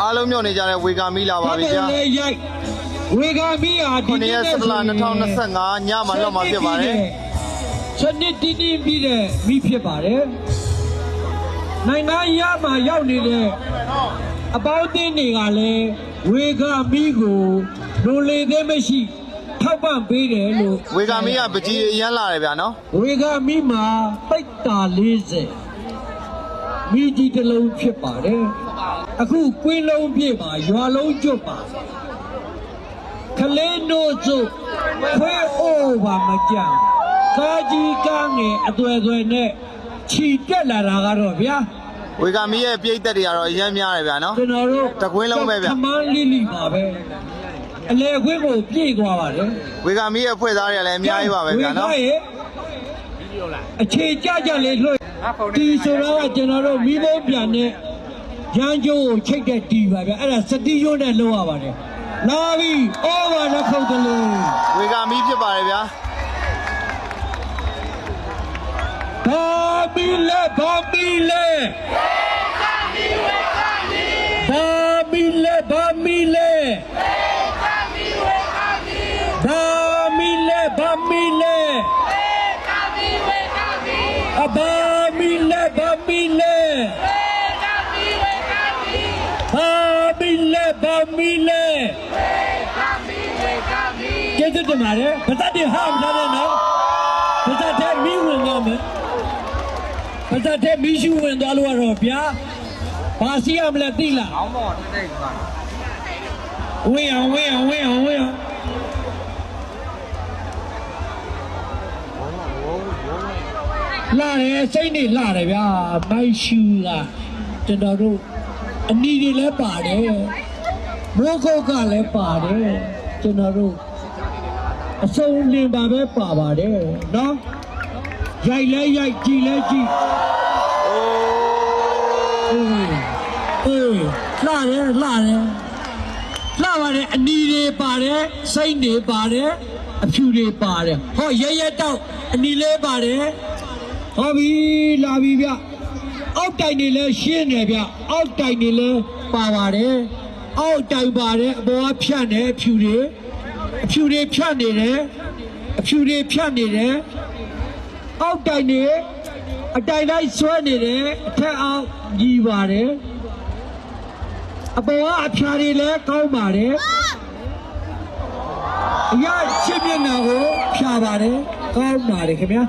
အားလုံးမြုံနေကြတဲ့ဝေကာမီလာပါပြီဗျာလေရိုက်ဝေဂါမီဟာဒီ9ရက်17လ2025ညမှာလောက်မှာဖြစ်ပါတယ်စနစ်တီးတီးပြီးတဲ့မိဖြစ်ပါတယ်နိုင်ငံရမှာရောက်နေတဲ့အပေါင်းအသင်းတွေကလည်းဝေဂါမီကိုလိုလေသေးမရှိထောက်ပံ့ပေးတယ်လို့ဝေကာမီကပကြီးအရန်လာတယ်ဗျာနော်ဝေဂါမီမှာပိတ်တာ40မိကြီးတစ်လုံးဖြစ်ပါတယ် အခုကွင်းလုံးပြည့်ပါရွာလုံးကျွတ်ပါကလေးနို့စုခွဲအိုးပါမကြံကာကြီးကားငယ်အသွယ်သွယ်နဲ့ခြီတက်လာတာကတော့ဗျာဝေကာမီရဲ့ပြိတ်သက်တွေကတော့အရန်များတယ်ဗျာနော်ကျွန်တော်တို့တစ်ကွင်းလုံးပဲဗျခမန်းလိလိပါပဲအလေခွင်းကိုပြည့်သွားပါတယ်ဝေကာမီရဲ့ဖွဲ့သားတွေကလည်းအများကြီးပါပဲဗျာနော်ဝေရဲ့အခြေကြကြလေးလွှတ်ဒီဆိုတော့ကျွန်တော်တို့မိဘပြန်နဲ့ ရန်ကျိုးကိုချိတ်တဲ့တီပါဗျအဲ့ဒါစတိယုံနဲ့လောက်ရပါတယ်လာပြီဩဘာလက်ခုတ်တလို့ဝေကာမီဖြစ်ပါတယ်ဗျာဘာမီလဲဘာမီလဲဘာမီလဲဘာမီလဲဘာမီလဲဘာမီလဲအဘာမီလဲဘာမီလဲဘာ မီလဲဘာမီလဲကျေးဇူးတင်ပါတယ်ဗဇတ်တင်ဟာမထားနဲ့နော်ဗဇတ်တဲ့မိဝင်တော့မယ်ဗဇတ်တဲ့မိရှုဝင်သွားလို့ရတော့ဗျာဘာစီရမလဲသိလားအောင်မော်တိတ်ပါဝင်းအောင်ဝင်းအောင်ဝင်းအောင်ဝင်းအောင်လာတယ်စိတ်နေလာတယ်ဗျာမိုက်ရှူကကျွန်တော်တို့အနီတွေလည်းပါတယ် မိုးကုတ်ကလည်းပါတယ်ကျွန်တော်တို့အစုံလင်ပါပဲပါပါတယ်နော်ရိုက်လဲရိုက်ကြည်လဲကြည်အေးအေးလာတယ်လာတယ်လာပါတယ်အနီတွေပါတယ်စိတ်တွေပါတယ်အဖြူတွေပါတယ်ဟောရဲရဲတောက်အနီလေးပါတယ်ဟောပြီလာပြီဗျအောက်တိုင်နေလဲရှင်းတယ်ဗျအောက်တိုင်နေလဲပါပါတယ် အောက်တိုင်ပါတယ်အပေါ်ကဖြတ်နေအဖြူတွေအဖြူတွေဖြတ်နေတယ်အဖြူတွေဖြတ်နေတယ်အောက်တိုင်နေအတိုင်တိုင်းဆွဲနေတယ်အထက်အောက်ညီပါတယ်အပေါ်ကအဖျားတွေလည်းကောင်းပါတယ်အရာချစ်မျက်နှာကိုဖြာပါတယ်ကောင်းပါတယ်ခင်ဗျာ